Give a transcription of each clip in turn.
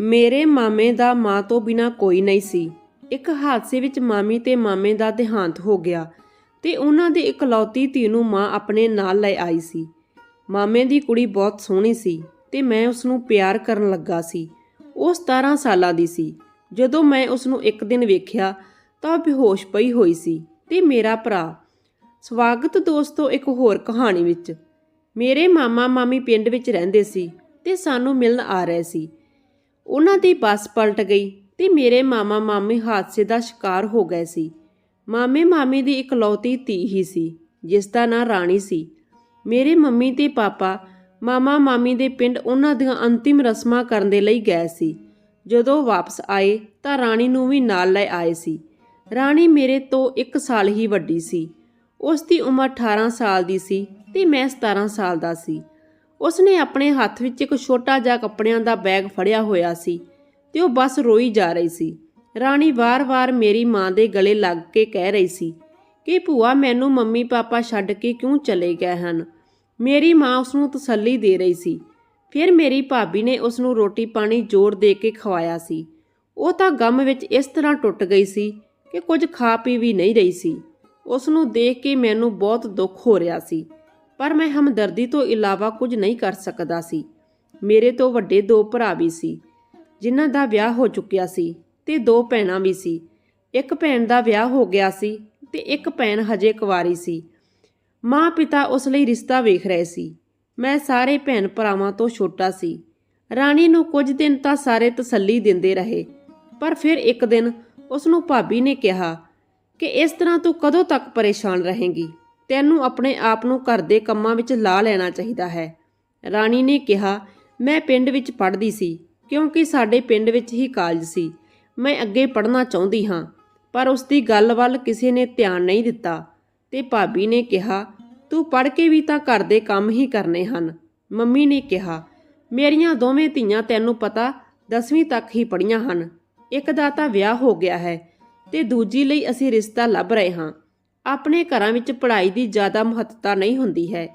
ਮੇਰੇ ਮਾਮੇ ਦਾ ਮਾਂ ਤੋਂ ਬਿਨਾ ਕੋਈ ਨਹੀਂ ਸੀ। ਇੱਕ ਹਾਦਸੇ ਵਿੱਚ ਮਾਮੀ ਤੇ ਮਾਮੇ ਦਾ ਦੇਹਾਂਤ ਹੋ ਗਿਆ ਤੇ ਉਹਨਾਂ ਦੀ ਇਕਲੌਤੀ ਧੀ ਨੂੰ ਮਾਂ ਆਪਣੇ ਨਾਲ ਲੈ ਆਈ ਸੀ। ਮਾਮੇ ਦੀ ਕੁੜੀ ਬਹੁਤ ਸੋਹਣੀ ਸੀ ਤੇ ਮੈਂ ਉਸ ਨੂੰ ਪਿਆਰ ਕਰਨ ਲੱਗਾ ਸੀ। ਉਹ 17 ਸਾਲਾਂ ਦੀ ਸੀ। ਜਦੋਂ ਮੈਂ ਉਸ ਨੂੰ ਇੱਕ ਦਿਨ ਵੇਖਿਆ ਤਾਂ ਉਹ ਬੇਹੋਸ਼ ਪਈ ਹੋਈ ਸੀ ਤੇ ਮੇਰਾ ਭਰਾ, ਸਵਾਗਤ ਦੋਸਤੋ ਇੱਕ ਹੋਰ ਕਹਾਣੀ ਵਿੱਚ, ਮੇਰੇ ਮਾਮਾ ਮਾਮੀ ਪਿੰਡ ਵਿੱਚ ਰਹਿੰਦੇ ਸੀ ਤੇ ਸਾਨੂੰ ਮਿਲਣ ਆ ਰਹੇ ਸੀ। ਉਹਨਾਂ ਦੀ ਬੱਸ ਪਲਟ ਗਈ ਤੇ ਮੇਰੇ ਮਾਮਾ ਮਾਮੀ ਹਾਦਸੇ ਦਾ ਸ਼ਿਕਾਰ ਹੋ ਗਏ ਸੀ। ਮਾਮੇ ਮਾਮੀ ਦੀ ਇਕਲੌਤੀ ਧੀ ਹੀ ਸੀ, ਜਿਸ ਦਾ ਨਾਂ ਰਾਣੀ ਸੀ। ਮੇਰੇ ਮੰਮੀ ਤੇ ਪਾਪਾ, ਮਾਮਾ ਮਾਮੀ ਦੇ ਪਿੰਡ ਉਹਨਾਂ ਦੀਆਂ ਅੰਤਿਮ ਰਸਮਾਂ ਕਰਨ ਦੇ ਲਈ ਗਏ ਸੀ। ਜਦੋਂ ਵਾਪਸ ਆਏ ਤਾਂ ਰਾਣੀ ਨੂੰ ਵੀ ਨਾਲ ਲੈ ਆਏ ਸੀ। ਰਾਣੀ ਮੇਰੇ ਤੋਂ 1 ਸਾਲ ਹੀ ਵੱਡੀ ਸੀ। ਉਸ ਦੀ ਉਮਰ 18 ਸਾਲ ਦੀ ਸੀ ਤੇ ਮੈਂ 17 ਸਾਲ ਦਾ ਸੀ। ਉਸ ਨੇ ਆਪਣੇ ਹੱਥ ਵਿੱਚ ਇੱਕ ਛੋਟਾ ਜਿਹਾ ਕੱਪੜਿਆਂ ਦਾ ਬੈਗ ਫੜਿਆ ਹੋਇਆ ਸੀ ਤੇ ਉਹ ਬਸ ਰੋਈ ਜਾ ਰਹੀ ਸੀ। ਰਾਣੀ ਵਾਰ-ਵਾਰ ਮੇਰੀ ਮਾਂ ਦੇ ਗਲੇ ਲੱਗ ਕੇ ਕਹਿ ਰਹੀ ਸੀ ਕਿ ਭੂਆ, ਮੈਨੂੰ ਮੰਮੀ ਪਾਪਾ ਛੱਡ ਕੇ ਕਿਉਂ ਚਲੇ ਗਏ ਹਨ? ਮੇਰੀ ਮਾਂ ਉਸ ਨੂੰ ਤਸੱਲੀ ਦੇ ਰਹੀ ਸੀ। ਫਿਰ ਮੇਰੀ ਭਾਬੀ ਨੇ ਉਸ ਨੂੰ ਰੋਟੀ ਪਾਣੀ ਜ਼ੋਰ ਦੇ ਕੇ ਖਵਾਇਆ ਸੀ। ਉਹ ਤਾਂ ਗਮ ਵਿੱਚ ਇਸ ਤਰ੍ਹਾਂ ਟੁੱਟ ਗਈ ਸੀ ਕਿ ਕੁਝ ਖਾ ਪੀ ਵੀ ਨਹੀਂ ਰਹੀ ਸੀ। ਉਸ ਨੂੰ ਦੇਖ ਕੇ ਮੈਨੂੰ ਬਹੁਤ ਦੁੱਖ ਹੋ ਰਿਹਾ ਸੀ। ਪਰ ਮੈਂ ਹਮਦਰਦੀ ਤੋਂ ਇਲਾਵਾ ਕੁਝ ਨਹੀਂ ਕਰ ਸਕਦਾ ਸੀ। ਮੇਰੇ ਤੋਂ ਵੱਡੇ ਦੋ ਭਰਾ ਵੀ ਸੀ, ਜਿਨ੍ਹਾਂ ਦਾ ਵਿਆਹ ਹੋ ਚੁੱਕਿਆ ਸੀ ਤੇ ਦੋ ਭੈਣਾਂ ਵੀ ਸੀ। ਇੱਕ ਭੈਣ ਦਾ ਵਿਆਹ ਹੋ ਗਿਆ ਸੀ ਤੇ ਇੱਕ ਭੈਣ ਹਜੇ ਕੁਵਾਰੀ ਸੀ। ਮਾਂ ਪਿਤਾ ਉਸ ਲਈ ਰਿਸ਼ਤਾ ਵੇਖ ਰਹੇ ਸੀ। ਮੈਂ ਸਾਰੇ ਭੈਣ ਭਰਾਵਾਂ ਤੋਂ ਛੋਟਾ ਸੀ। ਰਾਣੀ ਨੂੰ ਕੁਝ ਦਿਨ ਤਾਂ ਸਾਰੇ ਤਸੱਲੀ ਦਿੰਦੇ ਰਹੇ, ਪਰ ਫਿਰ ਇੱਕ ਦਿਨ ਉਸ ਨੂੰ ਭਾਬੀ ਨੇ ਕਿਹਾ ਕਿ ਇਸ ਤਰ੍ਹਾਂ ਤੂੰ ਕਦੋਂ ਤੱਕ ਪਰੇਸ਼ਾਨ ਰਹੇਂਗੀ? ਤੈਨੂੰ ਆਪਣੇ ਆਪ ਨੂੰ ਘਰ ਦੇ ਕੰਮਾਂ ਵਿੱਚ ਲਾ ਲੈਣਾ ਚਾਹੀਦਾ ਹੈ। ਰਾਣੀ ਨੇ ਕਿਹਾ, ਮੈਂ ਪਿੰਡ ਵਿੱਚ ਪੜ੍ਹਦੀ ਸੀ, ਕਿਉਂਕਿ ਸਾਡੇ ਪਿੰਡ ਵਿੱਚ ਹੀ ਕਾਲਜ ਸੀ। ਮੈਂ ਅੱਗੇ ਪੜ੍ਹਨਾ ਚਾਹੁੰਦੀ ਹਾਂ, ਪਰ ਉਸ ਦੀ ਗੱਲ ਵੱਲ ਕਿਸੇ ਨੇ ਧਿਆਨ ਨਹੀਂ ਦਿੱਤਾ ਤੇ ਭਾਬੀ ਨੇ ਕਿਹਾ, ਤੂੰ ਪੜ੍ਹ ਕੇ ਵੀ ਤਾਂ ਘਰ ਦੇ ਕੰਮ ਹੀ ਕਰਨੇ ਹਨ। ਮੰਮੀ ਨੇ ਕਿਹਾ, ਮੇਰੀਆਂ ਦੋਵੇਂ ਧੀਆਂ ਤੈਨੂੰ ਪਤਾ 10ਵੀਂ ਤੱਕ ਹੀ ਪੜ੍ਹੀਆਂ ਹਨ। ਇੱਕ ਦਾ ਤਾਂ ਵਿਆਹ ਹੋ ਗਿਆ ਹੈ ਤੇ ਦੂਜੀ ਲਈ ਅਸੀਂ ਰਿਸ਼ਤਾ ਲੱਭ ਰਹੇ ਹਾਂ। ਆਪਣੇ ਘਰਾਂ ਵਿੱਚ ਪੜ੍ਹਾਈ ਦੀ ਜ਼ਿਆਦਾ ਮਹੱਤਤਾ ਨਹੀਂ ਹੁੰਦੀ ਹੈ।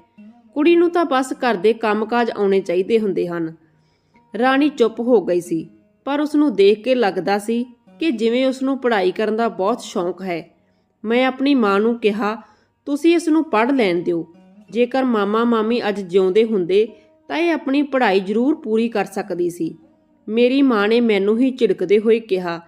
ਕੁੜੀ ਨੂੰ ਤਾਂ ਬਸ ਘਰ ਦੇ ਕੰਮਕਾਜ ਆਉਣੇ ਚਾਹੀਦੇ ਹੁੰਦੇ ਹਨ। ਰਾਣੀ ਚੁੱਪ ਹੋ ਗਈ ਸੀ, ਪਰ ਉਸ ਨੂੰ ਦੇਖ ਕੇ ਲੱਗਦਾ ਸੀ ਕਿ ਜਿਵੇਂ ਉਸ ਨੂੰ ਪੜ੍ਹਾਈ ਕਰਨ ਦਾ ਬਹੁਤ ਸ਼ੌਂਕ ਹੈ। ਮੈਂ ਆਪਣੀ ਮਾਂ ਨੂੰ ਕਿਹਾ, ਤੁਸੀਂ ਇਸ ਨੂੰ ਪੜ੍ਹ ਲੈਣ ਦਿਓ। ਜੇਕਰ ਮਾਮਾ ਮਾਮੀ ਅੱਜ ਜਿਉਂਦੇ ਹੁੰਦੇ, ਤਾਂ ਇਹ ਆਪਣੀ ਪੜ੍ਹਾਈ ਜ਼ਰੂਰ ਪੂਰੀ ਕਰ ਸਕਦੀ ਸੀ। ਮੇਰੀ ਮਾਂ ਨੇ ਮੈਨੂੰ ਹੀ ਝਿੜਕਦੇ ਹੋਏ ਕਿਹਾ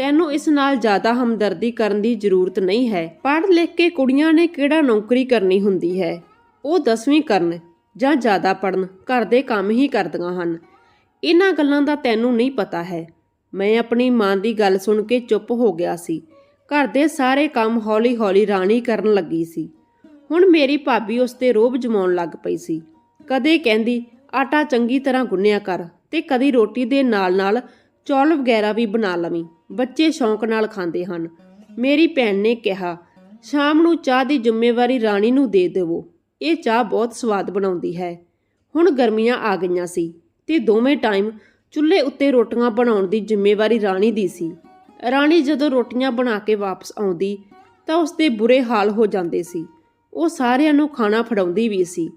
ਤੈਨੂੰ ਇਸ ਨਾਲ ਜ਼ਿਆਦਾ ਹਮਦਰਦੀ ਕਰਨ ਦੀ ਜ਼ਰੂਰਤ ਨਹੀਂ ਹੈ। ਪੜ੍ਹ ਲਿਖ ਕੇ ਕੁੜੀਆਂ ਨੇ ਕਿਹੜਾ ਨੌਕਰੀ ਕਰਨੀ ਹੁੰਦੀ ਹੈ? ਉਹ 10ਵੀਂ ਕਰਨ ਜਾਂ ਜ਼ਿਆਦਾ ਪੜਨ ਘਰ ਦੇ ਕੰਮ ਹੀ ਕਰਦੀਆਂ ਹਨ। ਇਹਨਾਂ ਗੱਲਾਂ ਦਾ ਤੈਨੂੰ ਨਹੀਂ ਪਤਾ ਹੈ। ਮੈਂ ਆਪਣੀ ਮਾਂ ਦੀ ਗੱਲ ਸੁਣ ਕੇ ਚੁੱਪ ਹੋ ਗਿਆ ਸੀ। ਘਰ ਦੇ ਸਾਰੇ ਕੰਮ ਹੌਲੀ-ਹੌਲੀ ਰਾਣੀ ਕਰਨ ਲੱਗੀ ਸੀ। ਹੁਣ ਮੇਰੀ ਭਾਬੀ ਉਸ ਤੇ ਰੋਬ ਜਮਾਉਣ ਲੱਗ ਪਈ ਸੀ। ਕਦੇ ਕਹਿੰਦੀ, ਆਟਾ ਚੰਗੀ ਤਰ੍ਹਾਂ ਗੁੰਨਿਆ ਕਰ ਤੇ ਕਦੀ ਰੋਟੀ ਦੇ ਨਾਲ-ਨਾਲ ਚੌਲ ਵਗੈਰਾ ਵੀ ਬਣਾ ਲਵੀਂ। ਬੱਚੇ ਸ਼ੌਂਕ ਨਾਲ ਖਾਂਦੇ ਹਨ। ਮੇਰੀ ਭੈਣ ਨੇ ਕਿਹਾ, ਸ਼ਾਮ ਨੂੰ ਚਾਹ ਦੀ ਜ਼ਿੰਮੇਵਾਰੀ ਰਾਣੀ ਨੂੰ ਦੇ ਦੇਵੋ। ਇਹ ਚਾਹ ਬਹੁਤ ਸਵਾਦ ਬਣਾਉਂਦੀ ਹੈ ਹੁਣ ਗਰਮੀਆਂ ਆ ਗਈਆਂ ਸੀ ਤੇ ਦੋਵੇਂ ਟਾਈਮ ਚੁੱਲ੍ਹੇ ਉੱਤੇ ਰੋਟੀਆਂ ਬਣਾਉਣ ਦੀ ਜ਼ਿੰਮੇਵਾਰੀ ਰਾਣੀ ਦੀ ਸੀ। ਰਾਣੀ ਜਦੋਂ ਰੋਟੀਆਂ ਬਣਾ ਕੇ ਵਾਪਸ ਆਉਂਦੀ, ਤਾਂ ਉਸ ਦੇ ਬੁਰੇ ਹਾਲ ਹੋ ਜਾਂਦੇ ਸੀ। ਉਹ ਸਾਰਿਆਂ ਨੂੰ ਖਾਣਾ ਫੜਾਉਂਦੀ ਵੀ ਸੀ।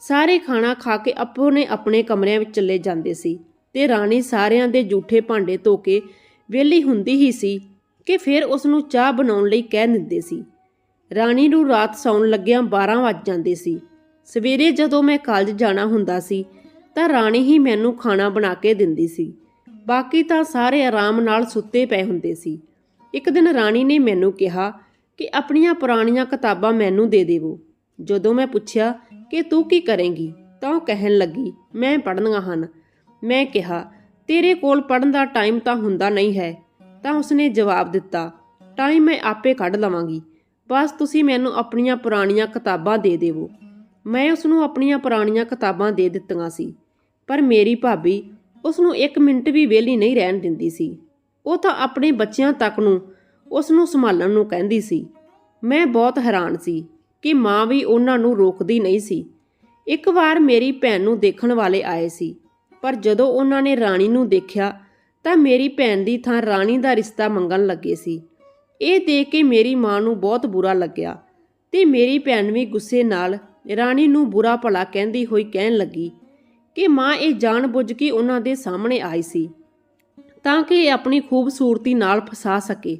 ਸਾਰੇ ਖਾਣਾ ਖਾ ਕੇ ਆਪਣੇ ਆਪਣੇ ਕਮਰਿਆਂ ਵਿੱਚ ਚਲੇ ਜਾਂਦੇ ਸੀ ਤੇ ਰਾਣੀ ਸਾਰਿਆਂ ਦੇ ਝੂਠੇ ਭਾਂਡੇ ਧੋ ਕੇ ਵਿਹਲੀ ਹੁੰਦੀ ਹੀ ਸੀ ਕਿ ਫਿਰ ਉਸ ਨੂੰ ਚਾਹ ਬਣਾਉਣ ਲਈ ਕਹਿ ਦਿੰਦੇ ਸੀ। ਰਾਣੀ ਨੂੰ ਰਾਤ ਸੌਣ ਲੱਗਿਆਂ 12 ਵੱਜ ਜਾਂਦੇ ਸੀ। ਸਵੇਰੇ ਜਦੋਂ ਮੈਂ ਕਾਲਜ ਜਾਣਾ ਹੁੰਦਾ ਸੀ, ਤਾਂ ਰਾਣੀ ਹੀ ਮੈਨੂੰ ਖਾਣਾ ਬਣਾ ਕੇ ਦਿੰਦੀ ਸੀ। ਬਾਕੀ ਤਾਂ ਸਾਰੇ ਆਰਾਮ ਨਾਲ ਸੁੱਤੇ ਪਏ ਹੁੰਦੇ ਸੀ। ਇੱਕ ਦਿਨ ਰਾਣੀ ਨੇ ਮੈਨੂੰ ਕਿਹਾ ਕਿ ਆਪਣੀਆਂ ਪੁਰਾਣੀਆਂ ਕਿਤਾਬਾਂ ਮੈਨੂੰ ਦੇ ਦੇਵੋ। ਜਦੋਂ ਮੈਂ ਪੁੱਛਿਆ ਕਿ ਤੂੰ ਕੀ ਕਰੇਂਗੀ, ਤਾਂ ਉਹ ਕਹਿਣ ਲੱਗੀ, ਮੈਂ ਪੜ੍ਹਨੀਆਂ ਹਨ। ਮੈਂ ਕਿਹਾ ਤੇਰੇ ਕੋਲ ਪੜਨ ਦਾ ਟਾਈਮ ਤਾਂ ਹੁੰਦਾ ਨਹੀਂ ਹੈ। ਤਾਂ ਉਸਨੇ ਜਵਾਬ ਦਿੱਤਾ ਟਾਈਮ ਮੈਂ ਆਪੇ ਕੱਢ ਲਵਾਂਗੀ। ਬਸ ਤੁਸੀਂ ਮੈਨੂੰ ਆਪਣੀਆਂ ਪੁਰਾਣੀਆਂ ਕਿਤਾਬਾਂ ਦੇ ਦੇਵੋ। ਮੈਂ ਉਸ ਨੂੰ ਆਪਣੀਆਂ ਪੁਰਾਣੀਆਂ ਕਿਤਾਬਾਂ ਦੇ ਦਿੱਤੀਆਂ ਸੀ, ਪਰ ਮੇਰੀ ਭਾਬੀ ਉਸ ਨੂੰ 1 ਮਿੰਟ ਵੀ ਵਿਹਲੀ ਨਹੀਂ ਰਹਿਣ ਦਿੰਦੀ ਸੀ। ਉਹ ਤਾਂ ਆਪਣੇ ਬੱਚਿਆਂ ਤੱਕ ਨੂੰ ਉਸ ਨੂੰ ਸੰਭਾਲਣ ਨੂੰ ਕਹਿੰਦੀ ਸੀ। ਮੈਂ ਬਹੁਤ ਹੈਰਾਨ ਸੀ ਕਿ ਮਾਂ ਵੀ ਉਹਨਾਂ ਨੂੰ ਰੋਕਦੀ ਨਹੀਂ ਸੀ। ਇੱਕ ਵਾਰ ਮੇਰੀ ਭੈਣ ਨੂੰ ਦੇਖਣ ਵਾਲੇ ਆਏ ਸੀ। ਪਰ ਜਦੋਂ ਉਹਨਾਂ ਨੇ ਰਾਣੀ ਨੂੰ ਦੇਖਿਆ ਤਾਂ ਮੇਰੀ ਭੈਣ ਦੀ ਥਾਂ ਰਾਣੀ ਦਾ ਰਿਸ਼ਤਾ ਮੰਗਣ ਲੱਗੇ ਸੀ। ਇਹ ਦੇਖ ਕੇ ਮੇਰੀ ਮਾਂ ਨੂੰ ਬਹੁਤ ਬੁਰਾ ਲੱਗਿਆ ਤੇ ਮੇਰੀ ਭੈਣ ਵੀ ਗੁੱਸੇ ਨਾਲ ਰਾਣੀ ਨੂੰ ਬੁਰਾ ਭਲਾ ਕਹਿੰਦੀ ਹੋਈ ਕਹਿਣ ਲੱਗੀ ਕਿ ਮਾਂ, ਇਹ ਜਾਣ ਬੁੱਝ ਕੇ ਉਹਨਾਂ ਦੇ ਸਾਹਮਣੇ ਆਈ ਸੀ ਤਾਂ ਕਿ ਇਹ ਆਪਣੀ ਖੂਬਸੂਰਤੀ ਨਾਲ ਫਸਾ ਸਕੇ।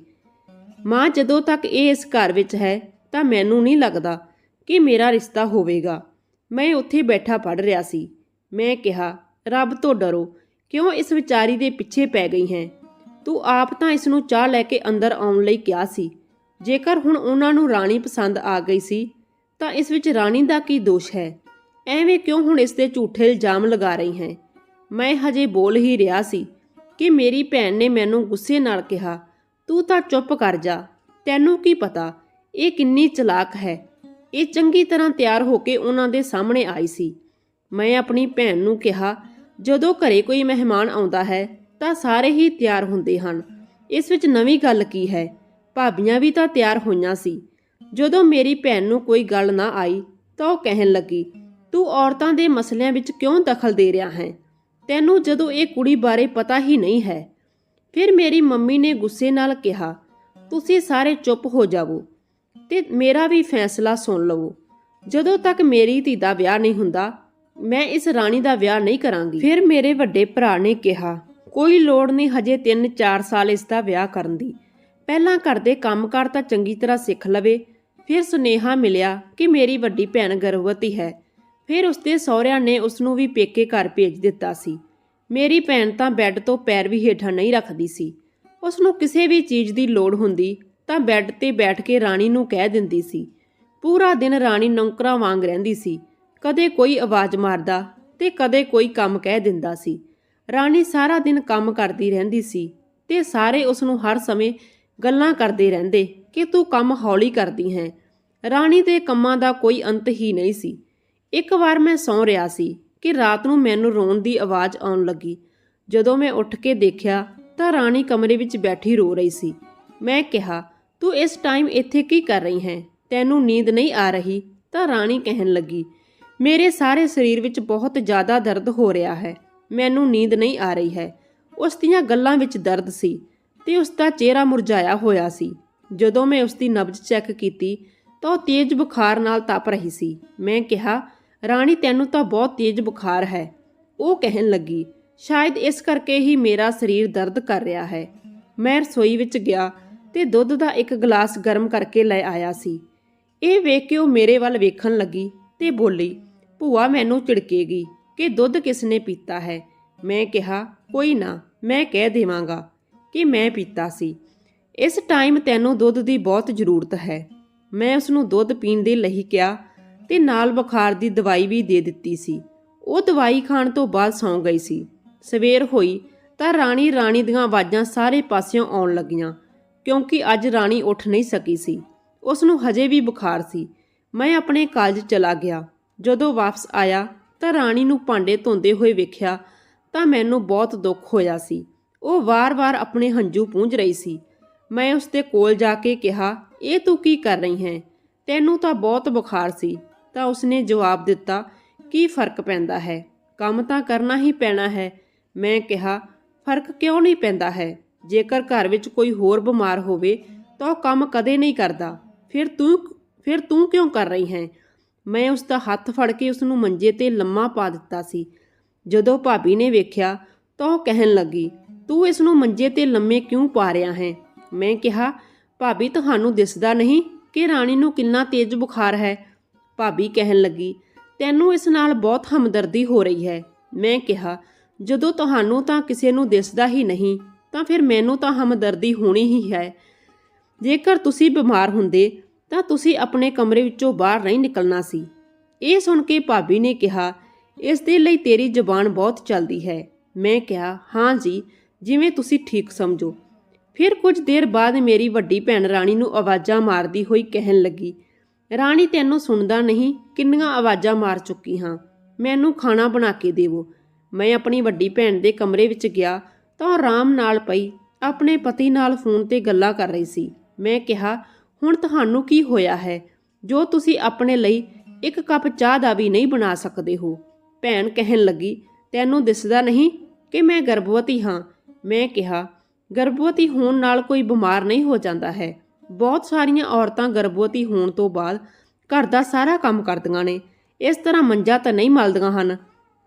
ਮਾਂ, ਜਦੋਂ ਤੱਕ ਇਹ ਇਸ ਘਰ ਵਿੱਚ ਹੈ ਤਾਂ ਮੈਨੂੰ ਨਹੀਂ ਲੱਗਦਾ ਕਿ ਮੇਰਾ ਰਿਸ਼ਤਾ ਹੋਵੇਗਾ। ਮੈਂ ਉੱਥੇ ਬੈਠਾ ਪੜ ਰਿਹਾ ਸੀ। ਮੈਂ ਕਿਹਾ ਰੱਬ ਤੋਂ ਡਰੋ, ਕਿਉਂ ਇਸ ਵਿਚਾਰੀ ਦੇ ਪਿੱਛੇ ਪੈ ਗਈ ਹੈ? ਤੂੰ ਆਪ ਤਾਂ ਇਸ ਨੂੰ ਚਾਹ ਲੈ ਕੇ ਅੰਦਰ ਆਉਣ ਲਈ ਕਿਹਾ ਸੀ। ਜੇਕਰ ਹੁਣ ਉਹਨਾਂ ਨੂੰ ਰਾਣੀ ਪਸੰਦ ਆ ਗਈ ਸੀ, ਤਾਂ ਇਸ ਵਿੱਚ ਰਾਣੀ ਦਾ ਕੀ ਦੋਸ਼ ਹੈ? ਐਵੇਂ ਕਿਉਂ ਹੁਣ ਇਸ ਤੇ ਝੂਠੇ ਇਲਜ਼ਾਮ ਲਗਾ ਰਹੀ ਹੈ? ਮੈਂ ਹਜੇ ਬੋਲ ਹੀ ਰਿਹਾ ਸੀ ਕਿ ਮੇਰੀ ਭੈਣ ਨੇ ਮੈਨੂੰ ਗੁੱਸੇ ਨਾਲ ਕਿਹਾ, ਤੂੰ ਤਾਂ ਚੁੱਪ ਕਰ ਜਾ। ਤੈਨੂੰ ਕੀ ਪਤਾ? ਇਹ ਕਿੰਨੀ ਚਲਾਕ ਹੈ। ਇਹ ਚੰਗੀ ਤਰ੍ਹਾਂ ਤਿਆਰ ਹੋ ਕੇ ਉਹਨਾਂ ਦੇ ਸਾਹਮਣੇ ਆਈ ਸੀ। ਮੈਂ ਆਪਣੀ ਭੈਣ ਨੂੰ ਕਿਹਾ ਜਦੋਂ ਘਰੇ ਕੋਈ ਮਹਿਮਾਨ ਆਉਂਦਾ ਹੈ, ਤਾਂ ਸਾਰੇ ਹੀ ਤਿਆਰ ਹੁੰਦੇ ਹਨ। ਇਸ ਵਿੱਚ ਨਵੀਂ ਗੱਲ ਕੀ ਹੈ? ਭਾਬੀਆਂ ਵੀ ਤਾਂ ਤਿਆਰ ਹੋਈਆਂ ਸੀ। ਜਦੋਂ ਮੇਰੀ ਭੈਣ ਨੂੰ ਕੋਈ ਗੱਲ ਨਾ ਆਈ, ਤਾਂ ਉਹ ਕਹਿਣ ਲੱਗੀ, ਤੂੰ ਔਰਤਾਂ ਦੇ ਮਸਲਿਆਂ ਵਿੱਚ ਕਿਉਂ ਦਖਲ ਦੇ ਰਿਹਾ ਹੈ? ਤੈਨੂੰ ਜਦੋਂ ਇਹ ਕੁੜੀ ਬਾਰੇ ਪਤਾ ਹੀ ਨਹੀਂ ਹੈ ਫਿਰ ਮੇਰੀ ਮੰਮੀ ਨੇ ਗੁੱਸੇ ਨਾਲ ਕਿਹਾ, ਤੁਸੀਂ ਸਾਰੇ ਚੁੱਪ ਹੋ ਜਾਵੋ ਤੇ ਮੇਰਾ ਵੀ ਫੈਸਲਾ ਸੁਣ ਲਵੋ। ਜਦੋਂ ਤੱਕ ਮੇਰੀ ਧੀ ਦਾ ਵਿਆਹ ਨਹੀਂ ਹੁੰਦਾ ਮੈਂ ਇਸ ਰਾਣੀ ਦਾ ਵਿਆਹ ਨਹੀਂ ਕਰਾਂਗੀ। ਫਿਰ ਮੇਰੇ ਵੱਡੇ ਭਰਾ ਨੇ ਕਿਹਾ, ਕੋਈ ਲੋੜ ਨਹੀਂ, ਹਜੇ 3-4 ਸਾਲ ਇਸ ਦਾ ਵਿਆਹ ਕਰਨ ਦੀ। ਪਹਿਲਾਂ ਘਰ ਦੇ ਕੰਮਕਾਰ ਤਾਂ ਚੰਗੀ ਤਰ੍ਹਾਂ ਸਿੱਖ ਲਵੇ। ਫਿਰ ਸੁਨੇਹਾ ਮਿਲਿਆ ਕਿ ਮੇਰੀ ਵੱਡੀ ਭੈਣ ਗਰਭਵਤੀ ਹੈ। ਫਿਰ ਉਸਦੇ ਸਹੁਰਿਆਂ ਨੇ ਉਸ ਨੂੰ ਵੀ ਪੇਕੇ ਘਰ ਭੇਜ ਦਿੱਤਾ ਸੀ। ਮੇਰੀ ਭੈਣ ਤਾਂ ਬੈੱਡ ਤੋਂ ਪੈਰ ਵੀ ਹੇਠਾਂ ਨਹੀਂ ਰੱਖਦੀ ਸੀ। ਉਸ ਨੂੰ ਕਿਸੇ ਵੀ ਚੀਜ਼ ਦੀ ਲੋੜ ਹੁੰਦੀ ਤਾਂ ਬੈੱਡ ਤੇ ਬੈਠ ਕੇ ਰਾਣੀ ਨੂੰ ਕਹਿ ਦਿੰਦੀ ਸੀ। ਪੂਰਾ ਦਿਨ ਰਾਣੀ ਨੌਕਰਾਂ ਵਾਂਗ ਰਹਿੰਦੀ ਸੀ। ਕਦੇ ਕੋਈ ਆਵਾਜ਼ ਮਾਰਦਾ ਤੇ ਕਦੇ ਕੋਈ ਕੰਮ ਕਹਿ ਦਿੰਦਾ ਸੀ। ਰਾਣੀ ਸਾਰਾ ਦਿਨ ਕੰਮ ਕਰਦੀ ਰਹਿੰਦੀ ਸੀ ਤੇ ਸਾਰੇ ਉਸ ਨੂੰ ਹਰ ਸਮੇਂ ਗੱਲਾਂ ਕਰਦੇ ਰਹਿੰਦੇ ਕਿ ਤੂੰ ਕੰਮ ਹੌਲੀ ਕਰਦੀ ਹੈ। ਰਾਣੀ ਦੇ ਕੰਮਾਂ ਦਾ ਕੋਈ ਅੰਤ ਹੀ ਨਹੀਂ ਸੀ। ਇੱਕ ਵਾਰ ਮੈਂ ਸੌਂ ਰਿਹਾ ਸੀ ਕਿ ਰਾਤ ਨੂੰ ਮੈਨੂੰ ਰੋਣ ਦੀ ਆਵਾਜ਼ ਆਉਣ ਲੱਗੀ। ਜਦੋਂ ਮੈਂ ਉੱਠ ਕੇ ਦੇਖਿਆ ਤਾਂ ਰਾਣੀ ਕਮਰੇ ਵਿੱਚ ਬੈਠੀ ਰੋ ਰਹੀ ਸੀ। ਮੈਂ ਕਿਹਾ, ਤੂੰ ਇਸ ਟਾਈਮ ਇੱਥੇ ਕੀ ਕਰ ਰਹੀ ਹੈ? ਤੈਨੂੰ ਨੀਂਦ ਨਹੀਂ ਆ ਰਹੀ? ਤਾਂ ਰਾਣੀ ਕਹਿਣ ਲੱਗੀ ਮੇਰੇ ਸਾਰੇ ਸਰੀਰ ਵਿੱਚ ਬਹੁਤ ਜ਼ਿਆਦਾ ਦਰਦ ਹੋ ਰਿਹਾ ਹੈ। ਮੈਨੂੰ ਨੀਂਦ ਨਹੀਂ ਆ ਰਹੀ ਹੈ। ਉਸ ਦੀਆਂ ਗੱਲਾਂ ਵਿੱਚ ਦਰਦ ਸੀ ਤੇ ਉਸ ਦਾ ਚਿਹਰਾ ਮੁਰਝਾਇਆ ਹੋਇਆ ਸੀ। ਜਦੋਂ ਮੈਂ ਉਸ ਦੀ ਨਬਜ਼ ਚੈੱਕ ਕੀਤੀ ਤਾਂ ਉਹ ਤੇਜ਼ ਬੁਖਾਰ ਨਾਲ ਤਪ ਰਹੀ ਸੀ। ਮੈਂ ਕਿਹਾ, ਰਾਣੀ, ਤੈਨੂੰ ਤਾਂ ਬਹੁਤ ਤੇਜ਼ ਬੁਖਾਰ ਹੈ। ਉਹ ਕਹਿਣ ਲੱਗੀ, ਸ਼ਾਇਦ ਇਸ ਕਰਕੇ ਹੀ ਮੇਰਾ ਸਰੀਰ ਦਰਦ ਕਰ ਰਿਹਾ ਹੈ। ਮੈਂ ਰਸੋਈ ਵਿੱਚ ਗਿਆ ਤੇ ਦੁੱਧ ਦਾ ਇੱਕ ਗਲਾਸ ਗਰਮ ਕਰਕੇ ਲੈ ਆਇਆ ਸੀ। ਇਹ ਵੇਖ ਕੇ ਉਹ ਮੇਰੇ ਵੱਲ ਵੇਖਣ ਲੱਗੀ ਤੇ ਬੋਲੀ ਭੂਆ ਮੈਨੂੰ ਝਿੜਕੇਗੀ ਕਿ ਦੁੱਧ ਕਿਸ ਨੇ ਪੀਤਾ ਹੈ। ਮੈਂ ਕਿਹਾ, ਕੋਈ ਨਾ, ਮੈਂ ਕਹਿ ਦੇਵਾਂਗਾ ਕਿ ਮੈਂ ਪੀਤਾ ਸੀ। ਇਸ ਟਾਈਮ ਤੈਨੂੰ ਦੁੱਧ ਦੀ ਬਹੁਤ ਜ਼ਰੂਰਤ ਹੈ। ਮੈਂ ਉਸ ਨੂੰ ਦੁੱਧ ਪੀਣ ਦੇ ਲਈ ਕਿਹਾ ਤੇ ਨਾਲ ਬੁਖਾਰ ਦੀ ਦਵਾਈ ਵੀ ਦੇ ਦਿੱਤੀ ਸੀ। ਉਹ ਦਵਾਈ ਖਾਣ ਤੋਂ ਬਾਅਦ ਸੌਂ ਗਈ ਸੀ। ਸਵੇਰ ਹੋਈ ਤਾਂ ਰਾਣੀ ਰਾਣੀ ਦੀਆਂ ਆਵਾਜ਼ਾਂ ਸਾਰੇ ਪਾਸਿਓਂ ਆਉਣ ਲੱਗੀਆਂ, ਕਿਉਂਕਿ ਅੱਜ ਰਾਣੀ ਉੱਠ ਨਹੀਂ ਸਕੀ ਸੀ। ਉਸ ਨੂੰ ਹਜੇ ਵੀ ਬੁਖਾਰ ਸੀ। ਮੈਂ ਆਪਣੇ ਕਾਲਜ ਚਲਾ ਗਿਆ। ਜਦੋਂ ਵਾਪਸ ਆਇਆ ਤਾਂ ਰਾਣੀ ਨੂੰ ਭਾਂਡੇ ਧੋਂਦੇ ਹੋਏ ਵੇਖਿਆ ਤਾਂ ਮੈਨੂੰ ਬਹੁਤ ਦੁੱਖ ਹੋਇਆ ਸੀ। ਉਹ ਵਾਰ-ਵਾਰ ਆਪਣੇ ਹੰਝੂ ਪੂੰਝ ਰਹੀ ਸੀ। ਮੈਂ ਉਸ ਦੇ ਕੋਲ ਜਾ ਕੇ ਕਿਹਾ, ਇਹ ਤੂੰ ਕੀ ਕਰ ਰਹੀ ਹੈ? ਤੈਨੂੰ ਤਾਂ ਬਹੁਤ ਬੁਖਾਰ ਸੀ। ਤਾਂ ਉਸਨੇ ਜਵਾਬ ਦਿੱਤਾ, ਕੀ ਫ਼ਰਕ ਪੈਂਦਾ ਹੈ? ਕੰਮ ਤਾਂ ਕਰਨਾ ਹੀ ਪੈਣਾ ਹੈ। ਮੈਂ ਕਿਹਾ, ਫ਼ਰਕ ਕਿਉਂ ਨਹੀਂ ਪੈਂਦਾ ਹੈ? ਜੇਕਰ ਘਰ ਵਿੱਚ ਕੋਈ ਹੋਰ ਬਿਮਾਰ ਹੋਵੇ ਤਾਂ ਉਹ ਕੰਮ ਕਦੇ ਨਹੀਂ ਕਰਦਾ। ਫਿਰ ਤੂੰ ਫਿਰ ਤੂੰ ਕਿਉਂ ਕਰ ਰਹੀ ਹੈ? ਮੈਂ ਉਸ ਦਾ ਹੱਥ ਫੜ ਕੇ ਉਸ ਨੂੰ ਮੰਜੇ ਤੇ ਲੰਮਾ ਪਾ ਦਿੱਤਾ ਸੀ। ਜਦੋਂ ਭਾਬੀ ਨੇ ਵੇਖਿਆ ਤਾਂ ਉਹ ਕਹਿਣ ਲੱਗੀ, ਤੂੰ ਇਸ ਨੂੰ ਮੰਜੇ ਤੇ ਲੰਮੇ ਕਿਉਂ ਪਾ ਰਿਹਾ ਹੈ? ਮੈਂ ਕਿਹਾ, ਭਾਬੀ, ਤੁਹਾਨੂੰ ਦਿਸਦਾ ਨਹੀਂ ਕਿ ਰਾਣੀ ਨੂੰ ਕਿੰਨਾ ਤੇਜ਼ ਬੁਖਾਰ ਹੈ? ਭਾਬੀ ਕਹਿਣ ਲੱਗੀ, ਤੈਨੂੰ ਇਸ ਨਾਲ ਬਹੁਤ ਹਮਦਰਦੀ ਹੋ ਰਹੀ ਹੈ। ਮੈਂ ਕਿਹਾ, ਜਦੋਂ ਤੁਹਾਨੂੰ ਤਾਂ ਕਿਸੇ ਨੂੰ ਦਿਸਦਾ ਹੀ ਨਹੀਂ, ਤਾਂ ਫਿਰ ਮੈਨੂੰ ਤਾਂ ਹਮਦਰਦੀ ਹੋਣੀ ਹੀ ਹੈ। ਜੇਕਰ ਤੁਸੀਂ ਬਿਮਾਰ ਹੁੰਦੇ ਤਾਂ ਤੁਸੀਂ ਆਪਣੇ ਕਮਰੇ ਵਿੱਚੋਂ ਬਾਹਰ ਨਹੀਂ ਨਿਕਲਣਾ ਸੀ। ਇਹ ਸੁਣ ਕੇ ਭਾਬੀ ਨੇ ਕਿਹਾ, ਇਸ ਦੇ ਲਈ ਤੇਰੀ ਜ਼ੁਬਾਨ ਬਹੁਤ ਚੱਲਦੀ ਹੈ। ਮੈਂ ਕਿਹਾ, ਹਾਂ ਜੀ, ਜਿਵੇਂ ਤੁਸੀਂ ਠੀਕ ਸਮਝੋ। ਫਿਰ ਕੁਝ ਦੇਰ ਬਾਅਦ ਮੇਰੀ ਵੱਡੀ ਭੈਣ ਰਾਣੀ ਨੂੰ ਆਵਾਜ਼ਾਂ ਮਾਰਦੀ ਹੋਈ ਕਹਿਣ ਲੱਗੀ, ਰਾਣੀ, ਤੈਨੂੰ ਸੁਣਦਾ ਨਹੀਂ, ਕਿੰਨੀਆਂ ਆਵਾਜ਼ਾਂ ਮਾਰ ਚੁੱਕੀ ਹਾਂ। ਮੈਨੂੰ ਖਾਣਾ ਬਣਾ ਕੇ ਦੇਵੋ। ਮੈਂ ਆਪਣੀ ਵੱਡੀ ਭੈਣ ਦੇ ਕਮਰੇ ਵਿੱਚ ਗਿਆ, ਤਾਂ ਉਹ ਆਰਾਮ ਨਾਲ ਪਈ, ਆਪਣੇ ਪਤੀ ਨਾਲ ਫੋਨ ਤੇ ਗੱਲਾਂ ਕਰ ਰਹੀ ਸੀ। ਮੈਂ ਕਿਹਾ ਹੁਣ ਤੁਹਾਨੂੰ ਕੀ ਹੋਇਆ ਹੈ? ਜੋ ਤੁਸੀਂ ਆਪਣੇ ਲਈ ਇੱਕ ਕੱਪ ਚਾਹ ਦਾ ਵੀ ਨਹੀਂ ਬਣਾ ਸਕਦੇ ਹੋ। ਭੈਣ ਕਹਿਣ ਲੱਗੀ, ਤੈਨੂੰ ਦਿਸਦਾ ਨਹੀਂ ਕਿ ਮੈਂ ਗਰਭਵਤੀ ਹਾਂ। ਮੈਂ ਕਿਹਾ, ਗਰਭਵਤੀ ਹੋਣ ਨਾਲ ਕੋਈ ਬਿਮਾਰ ਨਹੀਂ ਹੋ ਜਾਂਦਾ ਹੈ। ਬਹੁਤ ਸਾਰੀਆਂ ਔਰਤਾਂ ਗਰਭਵਤੀ ਹੋਣ ਤੋਂ ਬਾਅਦ ਘਰ ਦਾ ਸਾਰਾ ਕੰਮ ਕਰਦੀਆਂ ਨੇ। ਇਸ ਤਰ੍ਹਾਂ ਮੰਜਾ ਤਾਂ ਨਹੀਂ ਮਲਦੀਆਂ ਹਨ।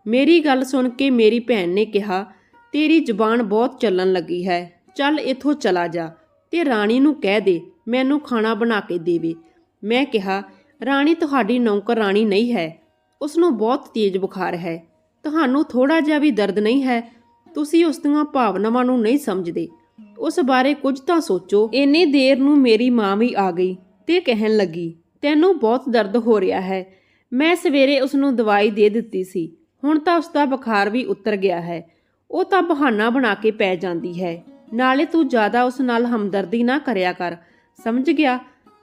ਮੇਰੀ ਗੱਲ ਸੁਣ ਕੇ ਮੇਰੀ ਭੈਣ ਨੇ ਕਿਹਾ, ਤੇਰੀ ਜ਼ੁਬਾਨ ਬਹੁਤ ਚੱਲਣ ਲੱਗੀ ਹੈ। ਚੱਲ ਇੱਥੋਂ ਚਲਾ ਜਾ ਤੇ ਰਾਣੀ ਨੂੰ ਕਹਿ ਦੇ ਮੈਨੂੰ ਖਾਣਾ ਬਣਾ ਕੇ ਦੇਵੇ। ਮੈਂ ਕਿਹਾ, ਰਾਣੀ ਤੁਹਾਡੀ ਨੌਕਰ ਰਾਣੀ ਨਹੀਂ ਹੈ। ਉਸ ਨੂੰ ਬਹੁਤ ਤੇਜ਼ ਬੁਖਾਰ ਹੈ। ਤੁਹਾਨੂੰ ਥੋੜਾ ਜਿਹਾ ਵੀ ਦਰਦ ਨਹੀਂ ਹੈ। ਤੁਸੀਂ ਉਸ ਦੀਆਂ ਭਾਵਨਾਵਾਂ ਨੂੰ ਨਹੀਂ ਸਮਝਦੇ। ਉਸ ਬਾਰੇ ਕੁਝ ਤਾਂ ਸੋਚੋ। ਇੰਨੀ ਦੇਰ ਨੂੰ ਮੇਰੀ ਮਾਂ ਵੀ ਆ ਗਈ ਤੇ ਕਹਿਣ ਲੱਗੀ, ਤੈਨੂੰ ਬਹੁਤ ਦਰਦ ਹੋ ਰਿਹਾ ਹੈ। ਮੈਂ ਸਵੇਰੇ ਉਸ ਨੂੰ ਦਵਾਈ ਦੇ ਦਿੱਤੀ ਸੀ। ਹੁਣ ਤਾਂ ਉਸ ਦਾ ਬੁਖਾਰ ਵੀ ਉਤਰ ਗਿਆ ਹੈ। ਉਹ ਤਾਂ ਬਹਾਨਾ ਬਣਾ ਕੇ ਪੈ ਜਾਂਦੀ ਹੈ। ਨਾਲੇ ਤੂੰ ਜ਼ਿਆਦਾ ਉਸ ਨਾਲ ਹਮਦਰਦੀ ਨਾ ਕਰਿਆ ਕਰ। ਸਮਝ ਗਿਆ?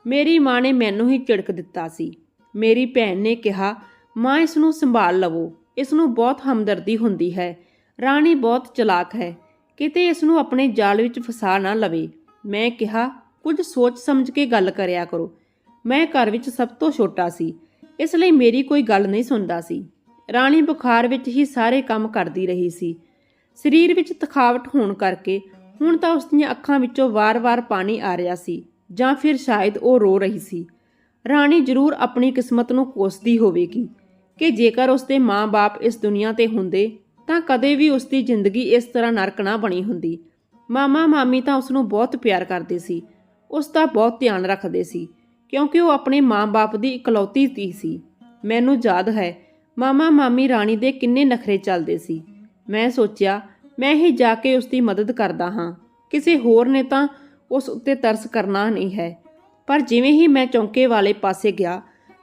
ਮੇਰੀ ਮਾਂ ਨੇ ਮੈਨੂੰ ਹੀ ਝਿੜਕ ਦਿੱਤਾ ਸੀ। ਮੇਰੀ ਭੈਣ ਨੇ ਕਿਹਾ, ਮਾਂ ਇਸ ਨੂੰ ਸੰਭਾਲ ਲਵੋ। ਇਸ ਨੂੰ ਬਹੁਤ ਹਮਦਰਦੀ ਹੁੰਦੀ ਹੈ। ਰਾਣੀ ਬਹੁਤ ਚਲਾਕ ਹੈ। ਕਿਤੇ ਇਸ ਨੂੰ ਆਪਣੇ ਜਾਲ ਵਿੱਚ ਫਸਾ ਨਾ ਲਵੇ। ਮੈਂ ਕਿਹਾ, ਕੁਝ ਸੋਚ ਸਮਝ ਕੇ ਗੱਲ ਕਰਿਆ ਕਰੋ। ਮੈਂ ਘਰ ਵਿੱਚ ਸਭ ਤੋਂ ਛੋਟਾ ਸੀ। ਇਸ ਲਈ ਮੇਰੀ ਕੋਈ ਗੱਲ ਨਹੀਂ ਸੁਣਦਾ ਸੀ। ਰਾਣੀ ਬੁਖਾਰ ਵਿੱਚ ਹੀ ਸਾਰੇ ਕੰਮ ਕਰਦੀ ਰਹੀ ਸੀ। ਸਰੀਰ ਵਿੱਚ ਥਕਾਵਟ ਹੋਣ ਕਰਕੇ ਹੁਣ ਤਾਂ ਉਸ ਦੀਆਂ ਅੱਖਾਂ ਵਿੱਚੋਂ ਵਾਰ-ਵਾਰ ਪਾਣੀ ਆ ਰਿਹਾ ਸੀ। ਜਾਂ ਫਿਰ ਸ਼ਾਇਦ ਉਹ ਰੋ ਰਹੀ ਸੀ। ਰਾਣੀ ਜ਼ਰੂਰ ਆਪਣੀ ਕਿਸਮਤ ਨੂੰ ਕੋਸਦੀ ਹੋਵੇਗੀ ਕਿ ਜੇਕਰ ਉਸਦੇ ਮਾਂ-ਬਾਪ ਇਸ ਦੁਨੀਆ ਤੇ ਹੁੰਦੇ, ਤਾਂ ਕਦੇ ਵੀ ਉਸਦੀ ਜ਼ਿੰਦਗੀ ਇਸ ਤਰ੍ਹਾਂ ਨਰਕ ਨਾ ਬਣੀ ਹੁੰਦੀ। ਮਾਮਾ ਮਾਮੀ ਤਾਂ ਉਸ ਨੂੰ ਬਹੁਤ ਪਿਆਰ ਕਰਦੇ ਸੀ। ਉਸ ਦਾ ਬਹੁਤ ਧਿਆਨ ਰੱਖਦੇ ਸੀ, ਕਿਉਂਕਿ ਉਹ ਆਪਣੇ ਮਾਂ-ਬਾਪ ਦੀ ਇਕਲੌਤੀ ਧੀ ਸੀ। ਮੈਨੂੰ ਯਾਦ ਹੈ ਮਾਮਾ ਮਾਮੀ ਰਾਣੀ ਦੇ ਕਿੰਨੇ ਨਖਰੇ ਚੱਲਦੇ ਸੀ। ਮੈਂ ਸੋਚਿਆ, ਮੈਂ ਹੀ ਜਾ ਕੇ ਉਸ ਦੀ ਮਦਦ ਕਰਦਾ ਹਾਂ। ਕਿਸੇ ਹੋਰ ਨੇ ਤਾਂ ਉਸ ਉੱਤੇ ਤਰਸ ਕਰਨਾ ਨਹੀਂ ਹੈ। ਪਰ ਜਿਵੇਂ ਹੀ ਮੈਂ ਚੌਂਕੇ ਵਾਲੇ ਪਾਸੇ ਗਿਆ,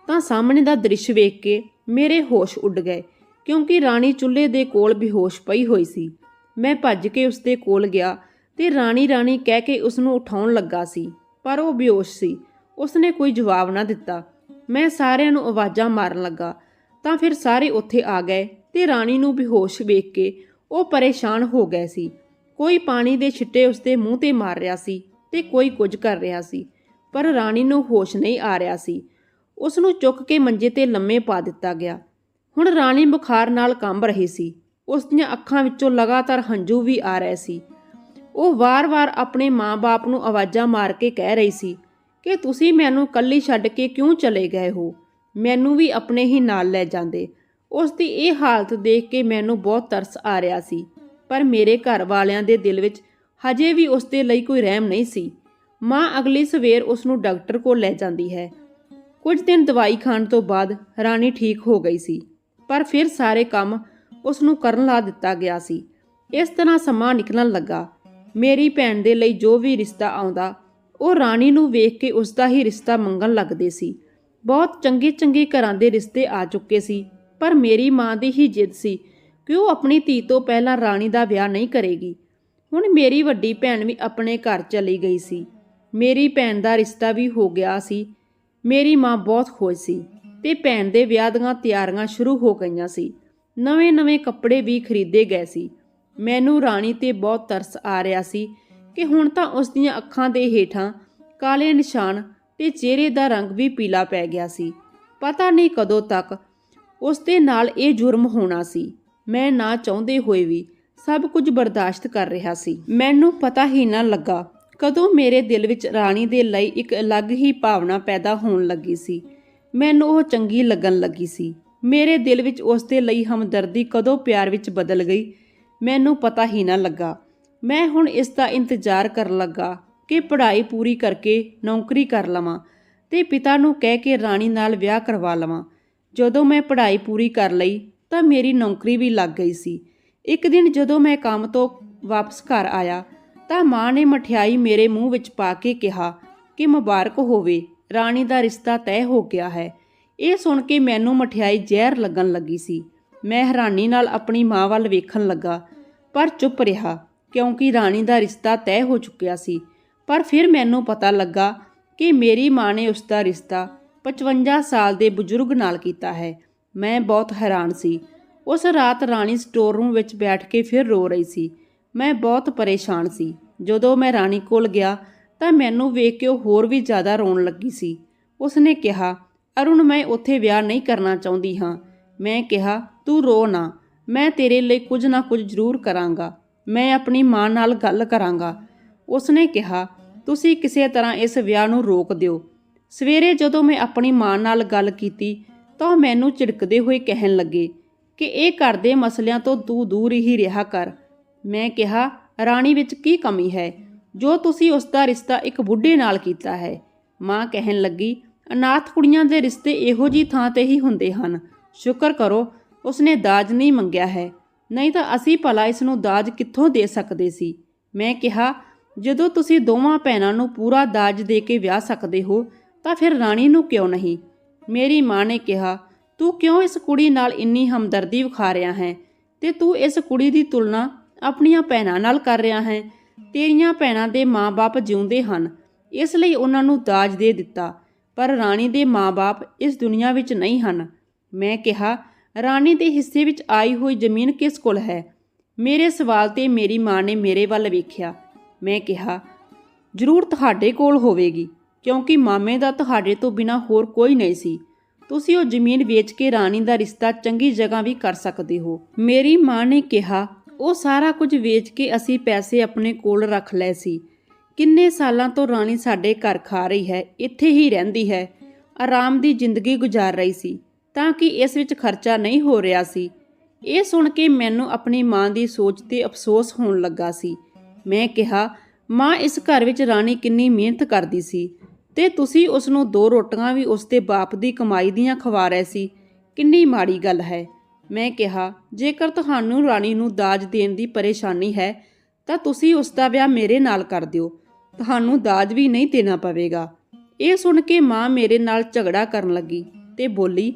ਤਾਂ ਸਾਹਮਣੇ ਦਾ ਦ੍ਰਿਸ਼ ਵੇਖ ਕੇ ਮੇਰੇ ਹੋਸ਼ ਉੱਡ ਗਏ, ਕਿਉਂਕਿ ਰਾਣੀ ਚੁੱਲ੍ਹੇ ਦੇ ਕੋਲ ਬੇਹੋਸ਼ ਪਈ ਹੋਈ ਸੀ। ਮੈਂ ਭੱਜ ਕੇ ਉਸ ਦੇ ਕੋਲ ਗਿਆ ਤੇ ਰਾਣੀ ਰਾਣੀ ਕਹਿ ਕੇ ਉਸ ਨੂੰ ਉਠਾਉਣ ਲੱਗਾ ਸੀ, ਪਰ ਉਹ ਬੇਹੋਸ਼ ਸੀ। ਉਸਨੇ ਕੋਈ ਜਵਾਬ ਨਾ ਦਿੱਤਾ। ਮੈਂ ਸਾਰਿਆਂ ਨੂੰ ਆਵਾਜ਼ਾਂ ਮਾਰਨ ਲੱਗਾ, ਤਾਂ ਫਿਰ ਸਾਰੇ ਉੱਥੇ ਆ ਗਏ ਤੇ ਰਾਣੀ ਨੂੰ ਬੇਹੋਸ਼ ਵੇਖ ਕੇ ਉਹ ਪਰੇਸ਼ਾਨ ਹੋ ਗਏ ਸੀ। ਕੋਈ ਪਾਣੀ ਦੇ ਛਿੱਟੇ ਉਸਦੇ ਮੂੰਹ ਤੇ ਮਾਰ ਰਿਹਾ ਸੀ। ਤੇ ਕੋਈ ਕੁਝ ਕਰ ਰਿਹਾ ਸੀ, ਪਰ ਰਾਣੀ ਨੂੰ ਹੋਸ਼ ਨਹੀਂ ਆ ਰਿਹਾ ਸੀ। ਉਸ ਨੂੰ ਚੁੱਕ ਕੇ ਮੰਜੇ ਤੇ ਲੰਮੇ ਪਾ ਦਿੱਤਾ ਗਿਆ। ਹੁਣ ਰਾਣੀ ਬੁਖਾਰ ਨਾਲ ਕੰਬ ਰਹੀ ਸੀ। ਉਸ ਦੀਆਂ ਅੱਖਾਂ ਵਿੱਚੋਂ ਲਗਾਤਾਰ ਹੰਝੂ ਵੀ ਆ ਰਹੇ ਸੀ। ਉਹ ਵਾਰ-ਵਾਰ ਆਪਣੇ ਮਾਂ-ਬਾਪ ਨੂੰ ਆਵਾਜ਼ਾਂ ਮਾਰ ਕੇ ਕਹਿ ਰਹੀ ਸੀ ਕਿ ਤੁਸੀਂ ਮੈਨੂੰ ਕੱਲੀ ਛੱਡ ਕੇ ਕਿਉਂ ਚਲੇ ਗਏ ਹੋ? ਮੈਨੂੰ ਵੀ ਆਪਣੇ ਹੀ ਨਾਲ ਲੈ ਜਾਂਦੇ। ਉਸ ਦੀ ਇਹ ਹਾਲਤ ਦੇਖ ਕੇ ਮੈਨੂੰ ਬਹੁਤ ਤਰਸ ਆ ਰਿਹਾ ਸੀ। ਪਰ ਮੇਰੇ ਘਰ ਵਾਲਿਆਂ ਦੇ ਦਿਲ ਵਿੱਚ ਹਜੇ ਵੀ ਉਸ ਦੇ ਲਈ ਕੋਈ ਰਹਿਮ ਨਹੀਂ ਸੀ। ਮਾਂ ਅਗਲੀ ਸਵੇਰ ਉਸ ਨੂੰ ਡਾਕਟਰ ਕੋਲ ਲੈ ਜਾਂਦੀ ਹੈ। ਕੁਝ ਦਿਨ ਦਵਾਈ ਖਾਣ ਤੋਂ ਬਾਅਦ ਰਾਣੀ ਠੀਕ ਹੋ ਗਈ ਸੀ, ਪਰ ਫਿਰ ਸਾਰੇ ਕੰਮ ਉਸ ਨੂੰ ਕਰਨ ਲਾ ਦਿੱਤਾ ਗਿਆ ਸੀ। ਇਸ ਤਰ੍ਹਾਂ ਸਮਾਂ ਨਿਕਲਣ ਲੱਗਾ। ਮੇਰੀ ਭੈਣ ਦੇ ਲਈ ਜੋ ਵੀ ਰਿਸ਼ਤਾ ਆਉਂਦਾ, ਉਹ ਰਾਣੀ ਨੂੰ ਵੇਖ ਕੇ ਉਸ ਦਾ ਹੀ ਰਿਸ਼ਤਾ ਮੰਗਣ ਲੱਗਦੇ ਸੀ। ਬਹੁਤ ਚੰਗੇ ਚੰਗੇ ਘਰਾਂ ਦੇ ਰਿਸ਼ਤੇ ਆ ਚੁੱਕੇ ਸੀ, ਪਰ ਮੇਰੀ ਮਾਂ ਦੀ ਹੀ ਜਿੱਦ ਸੀ ਕਿ ਉਹ ਆਪਣੀ ਧੀ ਤੋਂ ਪਹਿਲਾਂ ਰਾਣੀ ਦਾ ਵਿਆਹ ਨਹੀਂ ਕਰੇਗੀ। ਹੁਣ ਮੇਰੀ ਵੱਡੀ ਭੈਣ ਵੀ ਆਪਣੇ ਘਰ ਚਲੀ ਗਈ ਸੀ। ਮੇਰੀ ਭੈਣ ਦਾ ਰਿਸ਼ਤਾ ਵੀ ਹੋ ਗਿਆ ਸੀ। ਮੇਰੀ ਮਾਂ ਬਹੁਤ ਖੁਸ਼ ਸੀ ਤੇ ਭੈਣ ਦੇ ਵਿਆਹ ਦੀਆਂ ਤਿਆਰੀਆਂ ਸ਼ੁਰੂ ਹੋ ਗਈਆਂ ਸੀ। ਨਵੇਂ-ਨਵੇਂ ਕੱਪੜੇ ਵੀ ਖਰੀਦੇ ਗਏ ਸੀ। ਮੈਨੂੰ ਰਾਣੀ ਤੇ ਬਹੁਤ ਤਰਸ ਆ ਰਿਹਾ ਸੀ ਕਿ ਹੁਣ ਤਾਂ ਉਸ ਦੀਆਂ ਅੱਖਾਂ ਦੇ ਹੇਠਾਂ ਕਾਲੇ ਨਿਸ਼ਾਨ ਤੇ ਚਿਹਰੇ ਦਾ ਰੰਗ ਵੀ ਪੀਲਾ ਪੈ ਗਿਆ ਸੀ। ਪਤਾ ਨਹੀਂ ਕਦੋਂ ਤੱਕ ਉਸ ਦੇ ਨਾਲ ਇਹ ਜੁਰਮ ਹੋਣਾ ਸੀ। ਮੈਂ ਨਾ ਚਾਹੁੰਦੇ ਹੋਏ ਵੀ ਸਭ ਕੁਝ ਬਰਦਾਸ਼ਤ ਕਰ ਰਿਹਾ ਸੀ। ਮੈਨੂੰ ਪਤਾ ਹੀ ਨਾ ਲੱਗਾ ਕਦੋਂ ਮੇਰੇ ਦਿਲ ਵਿੱਚ ਰਾਣੀ ਦੇ ਲਈ ਇੱਕ ਅਲੱਗ ਹੀ ਭਾਵਨਾ ਪੈਦਾ ਹੋਣ ਲੱਗੀ ਸੀ। ਮੈਨੂੰ ਉਹ ਚੰਗੀ ਲੱਗਣ ਲੱਗੀ ਸੀ। ਮੇਰੇ ਦਿਲ ਵਿੱਚ ਉਸ ਦੇ ਲਈ ਹਮਦਰਦੀ ਕਦੋਂ ਪਿਆਰ ਵਿੱਚ ਬਦਲ ਗਈ, ਮੈਨੂੰ ਪਤਾ ਹੀ ਨਾ ਲੱਗਾ। ਮੈਂ ਹੁਣ ਇਸ ਦਾ ਇੰਤਜ਼ਾਰ ਕਰਨ ਲੱਗਾ ਕਿ ਪੜ੍ਹਾਈ ਪੂਰੀ ਕਰਕੇ ਨੌਕਰੀ ਕਰ ਲਵਾਂ ਤੇ ਪਿਤਾ ਨੂੰ ਕਹਿ ਕੇ ਰਾਣੀ ਨਾਲ ਵਿਆਹ ਕਰਵਾ ਲਵਾਂ। ਜਦੋਂ ਮੈਂ ਪੜ੍ਹਾਈ ਪੂਰੀ ਕਰ ਲਈ ਤਾਂ ਮੇਰੀ ਨੌਕਰੀ ਵੀ ਲੱਗ ਗਈ ਸੀ। ਇੱਕ ਦਿਨ ਜਦੋਂ ਮੈਂ ਕੰਮ ਤੋਂ ਵਾਪਸ ਘਰ ਆਇਆ, ਤਾਂ ਮਾਂ ਨੇ ਮਠਿਆਈ ਮੇਰੇ ਮੂੰਹ ਵਿੱਚ ਪਾ ਕੇ ਕਿਹਾ ਕਿ ਮੁਬਾਰਕ ਹੋਵੇ, ਰਾਣੀ ਦਾ ਰਿਸ਼ਤਾ ਤੈਅ ਹੋ ਗਿਆ ਹੈ। ਇਹ ਸੁਣ ਕੇ ਮੈਨੂੰ ਮਠਿਆਈ ਜ਼ਹਿਰ ਲੱਗਣ ਲੱਗੀ ਸੀ। ਮੈਂ ਹੈਰਾਨੀ ਨਾਲ ਆਪਣੀ ਮਾਂ ਵੱਲ ਵੇਖਣ ਲੱਗਾ, ਪਰ ਚੁੱਪ ਰਿਹਾ, ਕਿਉਂਕਿ ਰਾਣੀ ਦਾ ਰਿਸ਼ਤਾ ਤੈਅ ਹੋ ਚੁੱਕਿਆ ਸੀ। ਪਰ ਫਿਰ ਮੈਨੂੰ ਪਤਾ ਲੱਗਾ ਕਿ ਮੇਰੀ ਮਾਂ ਨੇ ਉਸ ਦਾ ਰਿਸ਼ਤਾ 55 ਸਾਲ ਦੇ ਬਜ਼ੁਰਗ ਨਾਲ ਕੀਤਾ ਹੈ। ਮੈਂ ਬਹੁਤ ਹੈਰਾਨ ਸੀ ਉਸ ਰਾਤ ਰਾਣੀ ਸਟੋਰ ਰੂਮ ਵਿੱਚ ਬੈਠ ਕੇ ਫਿਰ ਰੋ ਰਹੀ ਸੀ। ਮੈਂ ਬਹੁਤ ਪਰੇਸ਼ਾਨ ਸੀ। ਜਦੋਂ ਮੈਂ ਰਾਣੀ ਕੋਲ ਗਿਆ ਤਾਂ ਮੈਨੂੰ ਵੇਖ ਕੇ ਉਹ ਹੋਰ ਵੀ ਜ਼ਿਆਦਾ ਰੋਣ ਲੱਗੀ ਸੀ। ਉਸਨੇ ਕਿਹਾ, ਅਰੁਣ, ਮੈਂ ਉੱਥੇ ਵਿਆਹ ਨਹੀਂ ਕਰਨਾ ਚਾਹੁੰਦੀ ਹਾਂ। ਮੈਂ ਕਿਹਾ, ਤੂੰ ਰੋ ਨਾ। ਮੈਂ ਤੇਰੇ ਲਈ ਕੁਝ ਨਾ ਕੁਝ ਜ਼ਰੂਰ ਕਰਾਂਗਾ। ਮੈਂ ਆਪਣੀ ਮਾਂ ਨਾਲ ਗੱਲ ਕਰਾਂਗਾ। ਉਸਨੇ ਕਿਹਾ, ਤੁਸੀਂ ਕਿਸੇ ਤਰ੍ਹਾਂ ਇਸ ਵਿਆਹ ਨੂੰ ਰੋਕ ਦਿਓ। ਸਵੇਰੇ ਜਦੋਂ ਮੈਂ ਆਪਣੀ ਮਾਂ ਨਾਲ ਗੱਲ ਕੀਤੀ ਤਾਂ ਉਹ ਮੈਨੂੰ ਝਿੜਕਦੇ ਹੋਏ ਕਹਿਣ ਲੱਗੇ ਕਿ ਇਹ ਘਰ ਦੇ ਮਸਲਿਆਂ ਤੋਂ ਤੂੰ ਦੂਰ ਹੀ ਰਿਹਾ ਕਰ। ਮੈਂ ਕਿਹਾ, ਰਾਣੀ ਵਿੱਚ ਕੀ ਕਮੀ ਹੈ? ਜੋ ਤੁਸੀਂ ਉਸ ਦਾ ਰਿਸ਼ਤਾ ਇੱਕ ਬੁੱਢੇ ਨਾਲ ਕੀਤਾ ਹੈ। ਮਾਂ ਕਹਿਣ ਲੱਗੀ, ਅਨਾਥ ਕੁੜੀਆਂ ਦੇ ਰਿਸ਼ਤੇ ਇਹੋ ਜੀ ਥਾਂ ਤੇ ਹੀ ਹੁੰਦੇ ਹਨ। ਸ਼ੁਕਰ ਕਰੋ, ਉਸਨੇ ਦਾਜ ਨਹੀਂ ਮੰਗਿਆ ਹੈ। ਨਹੀਂ ਤਾਂ ਅਸੀਂ ਭਲਾ ਇਸ ਨੂੰ ਦਾਜ ਕਿੱਥੋਂ ਦੇ ਸਕਦੇ ਸੀ? ਮੈਂ ਕਿਹਾ, ਜਦੋਂ ਤੁਸੀਂ ਦੋਵਾਂ ਭੈਣਾਂ ਨੂੰ ਪੂਰਾ ਦਾਜ ਦੇ ਕੇ ਵਿਆਹ ਸਕਦੇ ਹੋ, ਤਾਂ ਫਿਰ ਰਾਣੀ ਨੂੰ ਕਿਉਂ ਨਹੀਂ? ਮੇਰੀ ਮਾਂ ਨੇ ਕਿਹਾ ਤੂੰ ਕਿਉਂ ਇਸ ਕੁੜੀ ਨਾਲ ਇੰਨੀ ਹਮਦਰਦੀ ਵਿਖਾ ਰਿਹਾ ਹੈ? ਤੇ ਤੂੰ ਇਸ ਕੁੜੀ ਦੀ ਤੁਲਨਾ ਆਪਣੀਆਂ ਭੈਣਾਂ ਨਾਲ ਕਰ ਰਿਹਾ ਹੈ? ਤੇਰੀਆਂ ਭੈਣਾਂ ਦੇ ਮਾਂ-ਬਾਪ ਜਿਉਂਦੇ ਹਨ। ਇਸ ਲਈ ਉਹਨਾਂ ਨੂੰ ਦਾਜ ਦੇ ਦਿੱਤਾ, ਪਰ ਰਾਣੀ ਦੇ ਮਾਂ-ਬਾਪ ਇਸ ਦੁਨੀਆ ਵਿੱਚ ਨਹੀਂ ਹਨ। ਮੈਂ ਕਿਹਾ, ਰਾਣੀ ਦੇ ਹਿੱਸੇ ਵਿੱਚ ਆਈ ਹੋਈ ਜ਼ਮੀਨ ਕਿਸ ਕੋਲ ਹੈ? ਮੇਰੇ ਸਵਾਲ ਤੇ ਮੇਰੀ ਮਾਂ ਨੇ ਮੇਰੇ ਵੱਲ ਵੇਖਿਆ। ਮੈਂ ਕਿਹਾ, ਜ਼ਰੂਰ ਤੁਹਾਡੇ ਕੋਲ ਹੋਵੇਗੀ, ਕਿਉਂਕਿ ਮਾਮੇ ਦਾ ਤੁਹਾਡੇ ਤੋਂ ਬਿਨਾ ਹੋਰ ਕੋਈ ਨਹੀਂ ਸੀ। ਤੁਸੀਂ ਉਹ ਜ਼ਮੀਨ ਵੇਚ ਕੇ ਰਾਣੀ ਦਾ ਰਿਸ਼ਤਾ ਚੰਗੀ ਜਗ੍ਹਾ ਵੀ ਕਰ ਸਕਦੇ ਹੋ। ਮੇਰੀ ਮਾਂ ਨੇ ਕਿਹਾ, ਉਹ ਸਾਰਾ ਕੁਝ ਵੇਚ ਕੇ ਅਸੀਂ ਪੈਸੇ ਆਪਣੇ ਕੋਲ ਰੱਖ ਲਏ ਸੀ। ਕਿੰਨੇ ਸਾਲਾਂ ਤੋਂ ਰਾਣੀ ਸਾਡੇ ਘਰ ਖਾ ਰਹੀ ਹੈ, ਇੱਥੇ ਹੀ ਰਹਿੰਦੀ ਹੈ, ਆਰਾਮ ਦੀ ਜ਼ਿੰਦਗੀ ਗੁਜ਼ਾਰ ਰਹੀ ਸੀ, ਤਾਂ ਕਿ ਇਸ ਵਿੱਚ ਖਰਚਾ ਨਹੀਂ ਹੋ ਰਿਹਾ ਸੀ। ਇਹ ਸੁਣ ਕੇ ਮੈਨੂੰ ਆਪਣੀ ਮਾਂ ਦੀ ਸੋਚ ਤੇ ਅਫਸੋਸ ਹੋਣ ਲੱਗਾ ਸੀ। ਮੈਂ ਕਿਹਾ, ਮਾਂ, ਇਸ ਘਰ ਵਿੱਚ ਰਾਣੀ ਕਿੰਨੀ ਮਿਹਨਤ ਕਰਦੀ ਸੀ। ਤੇ ਤੁਸੀਂ ਉਸ ਨੂੰ ਦੋ ਰੋਟੀਆਂ ਵੀ ਉਸ ਦੇ ਬਾਪ ਦੀ ਕਮਾਈ ਦੀਆਂ ਖਵਾ ਰਹੇ ਸੀ। ਕਿੰਨੀ ਮਾੜੀ ਗੱਲ ਹੈ। ਮੈਂ ਕਿਹਾ, ਜੇਕਰ ਤੁਹਾਨੂੰ ਰਾਣੀ ਨੂੰ ਦਾਜ ਦੇਣ ਦੀ ਪਰੇਸ਼ਾਨੀ ਹੈ, ਤਾਂ ਤੁਸੀਂ ਉਸ ਦਾ ਵਿਆਹ ਮੇਰੇ ਨਾਲ ਕਰ ਦਿਓ। ਤੁਹਾਨੂੰ ਦਾਜ ਵੀ ਨਹੀਂ ਦੇਣਾ ਪਵੇਗਾ। ਇਹ ਸੁਣ ਕੇ ਮਾਂ ਮੇਰੇ ਨਾਲ ਝਗੜਾ ਕਰਨ ਲੱਗੀ ਤੇ ਬੋਲੀ,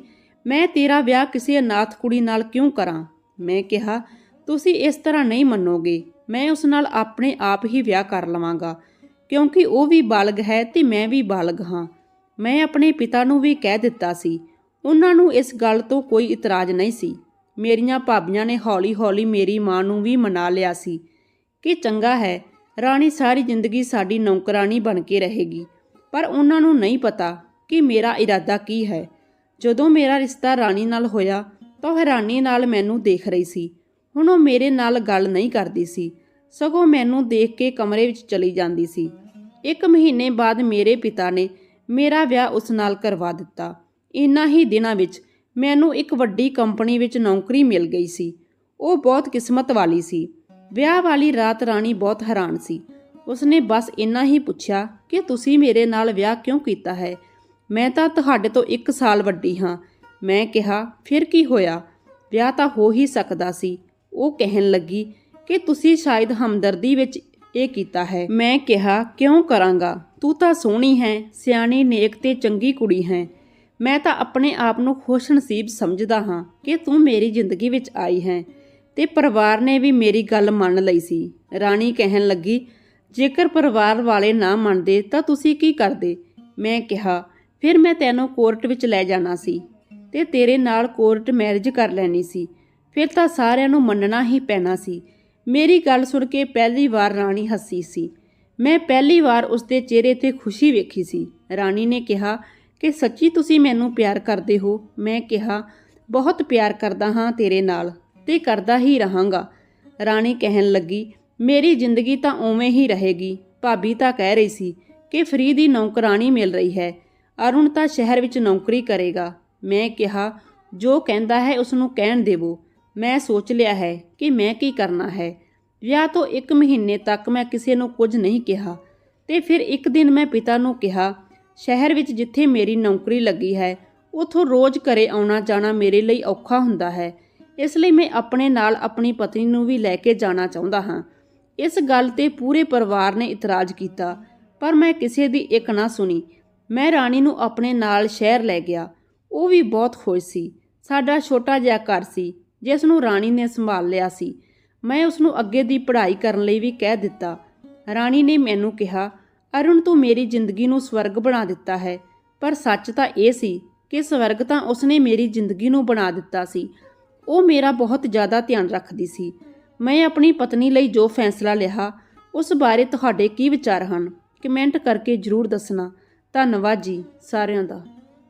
ਮੈਂ ਤੇਰਾ ਵਿਆਹ ਕਿਸੇ ਅਨਾਥ ਕੁੜੀ ਨਾਲ ਕਿਉਂ ਕਰਾਂ? ਮੈਂ ਕਿਹਾ, ਤੁਸੀਂ ਇਸ ਤਰ੍ਹਾਂ ਨਹੀਂ ਮੰਨੋਗੇ। ਮੈਂ ਉਸ ਨਾਲ ਆਪਣੇ ਆਪ ਹੀ ਵਿਆਹ ਕਰ ਲਵਾਂਗਾ। ਕਿਉਂਕਿ ਉਹ ਵੀ ਬਾਲਗ ਹੈ ਤੇ ਮੈਂ ਵੀ ਬਾਲਗ ਹਾਂ। ਮੈਂ ਆਪਣੇ ਪਿਤਾ ਨੂੰ ਵੀ ਕਹਿ ਦਿੱਤਾ ਸੀ। ਉਹਨਾਂ ਨੂੰ ਇਸ ਗੱਲ ਤੋਂ ਕੋਈ ਇਤਰਾਜ਼ ਨਹੀਂ ਸੀ। ਮੇਰੀਆਂ ਭਾਬੀਆਂ ਨੇ ਹੌਲੀ-ਹੌਲੀ ਮੇਰੀ ਮਾਂ ਨੂੰ ਵੀ ਮਨਾ ਲਿਆ ਸੀ ਕਿ ਚੰਗਾ ਹੈ, ਰਾਣੀ ਸਾਰੀ ਜ਼ਿੰਦਗੀ ਸਾਡੀ ਨੌਕਰਾਨੀ ਬਣ ਕੇ ਰਹੇਗੀ। ਪਰ ਉਹਨਾਂ ਨੂੰ ਨਹੀਂ ਪਤਾ ਕਿ ਮੇਰਾ ਇਰਾਦਾ ਕੀ ਹੈ। ਜਦੋਂ ਮੇਰਾ ਰਿਸ਼ਤਾ ਰਾਣੀ ਨਾਲ ਹੋਇਆ ਤਾਂ ਉਹ ਹੈਰਾਨੀ ਨਾਲ ਮੈਨੂੰ ਦੇਖ ਰਹੀ ਸੀ। ਹੁਣ ਉਹ ਮੇਰੇ ਨਾਲ ਗੱਲ ਨਹੀਂ ਕਰਦੀ ਸੀ। ਸਗੋਂ ਮੈਨੂੰ ਦੇਖ ਕੇ ਕਮਰੇ ਵਿੱਚ ਚਲੀ ਜਾਂਦੀ ਸੀ। ਇੱਕ ਮਹੀਨੇ ਬਾਅਦ ਮੇਰੇ ਪਿਤਾ ਨੇ ਮੇਰਾ ਵਿਆਹ ਉਸ ਨਾਲ ਕਰਵਾ ਦਿੱਤਾ। ਇਨ੍ਹਾਂ ਹੀ ਦਿਨਾਂ ਵਿੱਚ ਮੈਨੂੰ ਇੱਕ ਵੱਡੀ ਕੰਪਨੀ ਵਿੱਚ ਨੌਕਰੀ ਮਿਲ ਗਈ ਸੀ। ਉਹ ਬਹੁਤ ਕਿਸਮਤ ਵਾਲੀ ਸੀ। ਵਿਆਹ ਵਾਲੀ ਰਾਤ ਰਾਣੀ ਬਹੁਤ ਹੈਰਾਨ ਸੀ। ਉਸਨੇ ਬਸ ਇੰਨਾ ਹੀ ਪੁੱਛਿਆ ਕਿ ਤੁਸੀਂ ਮੇਰੇ ਨਾਲ ਵਿਆਹ ਕਿਉਂ ਕੀਤਾ ਹੈ? ਮੈਂ ਤਾਂ ਤੁਹਾਡੇ ਤੋਂ 1 ਸਾਲ ਵੱਡੀ ਹਾਂ। ਮੈਂ ਕਿਹਾ, ਫਿਰ ਕੀ ਹੋਇਆ? ਵਿਆਹ ਤਾਂ ਹੋ ਹੀ ਸਕਦਾ ਸੀ। ਉਹ ਕਹਿਣ ਲੱਗੀ ਕਿ ਤੁਸੀਂ ਸ਼ਾਇਦ ਹਮਦਰਦੀ ਵਿੱਚ ਇਹ ਕੀਤਾ ਹੈ। ਮੈਂ ਕਿਹਾ, ਕਿਉਂ ਕਰਾਂਗਾ? ਤੂੰ ਤਾਂ ਸੋਹਣੀ ਹੈ, ਸਿਆਣੀ, ਨੇਕ ਤੇ ਚੰਗੀ ਕੁੜੀ ਹੈ। ਮੈਂ ਤਾਂ ਆਪਣੇ ਆਪ ਨੂੰ ਖੁਸ਼ ਨਸੀਬ ਸਮਝਦਾ ਹਾਂ ਕਿ ਤੂੰ ਮੇਰੀ ਜ਼ਿੰਦਗੀ ਵਿੱਚ ਆਈ ਹੈ ਤੇ ਪਰਿਵਾਰ ਨੇ ਵੀ ਮੇਰੀ ਗੱਲ ਮੰਨ ਲਈ ਸੀ। ਰਾਣੀ ਕਹਿਣ ਲੱਗੀ, ਜੇਕਰ ਪਰਿਵਾਰ ਵਾਲੇ ਨਾ ਮੰਨਦੇ, ਤਾਂ ਤੁਸੀਂ ਕੀ ਕਰਦੇ? ਮੈਂ ਕਿਹਾ, ਫਿਰ ਮੈਂ ਤੈਨੂੰ ਕੋਰਟ ਵਿੱਚ ਲੈ ਜਾਣਾ ਸੀ ਤੇ ਤੇਰੇ ਨਾਲ ਕੋਰਟ ਮੈਰਿਜ ਕਰ ਲੈਣੀ ਸੀ। ਫਿਰ ਤਾਂ ਸਾਰਿਆਂ ਨੂੰ ਮੰਨਣਾ ਹੀ ਪੈਣਾ ਸੀ। ਮੇਰੀ ਗੱਲ ਸੁਣ ਕੇ ਪਹਿਲੀ ਵਾਰ ਰਾਣੀ ਹੱਸੀ ਸੀ। ਮੈਂ ਪਹਿਲੀ ਵਾਰ ਉਸਦੇ ਚਿਹਰੇ ਤੇ ਖੁਸ਼ੀ ਵੇਖੀ ਸੀ। ਰਾਣੀ ਨੇ ਕਿਹਾ ਕਿ, ਸੱਚੀ ਤੁਸੀਂ ਮੈਨੂੰ ਪਿਆਰ ਕਰਦੇ ਹੋ? ਮੈਂ ਕਿਹਾ, ਬਹੁਤ ਪਿਆਰ ਕਰਦਾ ਹਾਂ ਤੇਰੇ ਨਾਲ ਤੇ ਕਰਦਾ ਹੀ ਰਹਾਂਗਾ। ਰਾਣੀ ਕਹਿਣ ਲੱਗੀ, ਮੇਰੀ ਜ਼ਿੰਦਗੀ ਤਾਂ ਉਵੇਂ ਹੀ ਰਹੇਗੀ। ਭਾਬੀ ਤਾਂ ਕਹਿ ਰਹੀ ਸੀ ਕਿ, ਫਰੀ ਦੀ ਨੌਕਰਾਨੀ ਮਿਲ ਰਹੀ ਹੈ। ਅਰੁਣ ਤਾਂ ਸ਼ਹਿਰ ਵਿੱਚ ਨੌਕਰੀ ਕਰੇਗਾ। ਮੈਂ ਕਿਹਾ, ਜੋ ਕਹਿੰਦਾ ਹੈ ਉਸ ਨੂੰ ਕਹਿਣ ਦੇਵੋ। ਮੈਂ ਸੋਚ ਲਿਆ ਹੈ ਕਿ ਮੈਂ ਕੀ ਕਰਨਾ ਹੈ। ਵਿਆਹ ਤੋਂ 1 ਮਹੀਨੇ ਤੱਕ ਮੈਂ ਕਿਸੇ ਨੂੰ ਕੁਝ ਨਹੀਂ ਕਿਹਾ ਤੇ ਫਿਰ ਇੱਕ ਦਿਨ ਮੈਂ ਪਿਤਾ ਨੂੰ ਕਿਹਾ, ਸ਼ਹਿਰ ਵਿੱਚ ਜਿੱਥੇ ਮੇਰੀ ਨੌਕਰੀ ਲੱਗੀ ਹੈ, ਉਥੋਂ ਰੋਜ਼ ਘਰੇ ਆਉਣਾ ਜਾਣਾ ਮੇਰੇ ਲਈ ਔਖਾ ਹੁੰਦਾ ਹੈ। ਇਸ ਲਈ ਮੈਂ ਆਪਣੇ ਨਾਲ ਆਪਣੀ ਪਤਨੀ ਨੂੰ ਵੀ ਲੈ ਕੇ ਜਾਣਾ ਚਾਹੁੰਦਾ ਹਾਂ। ਇਸ ਗੱਲ ਤੇ ਪੂਰੇ ਪਰਿਵਾਰ ਨੇ ਇਤਰਾਜ਼ ਕੀਤਾ, ਪਰ ਮੈਂ ਕਿਸੇ ਦੀ ਇੱਕ ਨਾ ਸੁਣੀ। ਮੈਂ ਰਾਣੀ ਨੂੰ ਆਪਣੇ ਨਾਲ ਸ਼ਹਿਰ ਲੈ ਗਿਆ। ਉਹ ਵੀ ਬਹੁਤ ਖੁਸ਼ ਸੀ। ਸਾਡਾ ਛੋਟਾ ਜਿਹਾ ਘਰ ਸੀ। ਜਿਸ ਨੂੰ ਰਾਣੀ ਨੇ ਸੰਭਾਲ ਲਿਆ ਸੀ, ਮੈਂ ਉਸ ਨੂੰ ਅੱਗੇ ਦੀ ਪੜ੍ਹਾਈ ਕਰਨ ਲਈ ਵੀ ਕਹਿ ਦਿੱਤਾ। ਰਾਣੀ ਨੇ ਮੈਨੂੰ ਕਿਹਾ, ਅਰੁਣ, ਤੂੰ ਮੇਰੀ ਜ਼ਿੰਦਗੀ ਨੂੰ ਸਵਰਗ ਬਣਾ ਦਿੱਤਾ ਹੈ, ਪਰ ਸੱਚ ਤਾਂ ਇਹ ਸੀ ਕਿ ਸਵਰਗ ਤਾਂ ਉਸਨੇ ਮੇਰੀ ਜ਼ਿੰਦਗੀ ਨੂੰ ਬਣਾ ਦਿੱਤਾ ਸੀ। ਉਹ ਮੇਰਾ ਬਹੁਤ ਜ਼ਿਆਦਾ ਧਿਆਨ ਰੱਖਦੀ ਸੀ। ਮੈਂ ਆਪਣੀ ਪਤਨੀ ਲਈ ਜੋ ਫੈਸਲਾ ਲਿਆ, ਉਸ ਬਾਰੇ ਤੁਹਾਡੇ ਕੀ ਵਿਚਾਰ ਹਨ? ਕਮੈਂਟ ਕਰਕੇ ਜਰੂਰ ਦੱਸਣਾ। ਧੰਨਵਾਦ ਜੀ ਸਾਰਿਆਂ ਦਾ।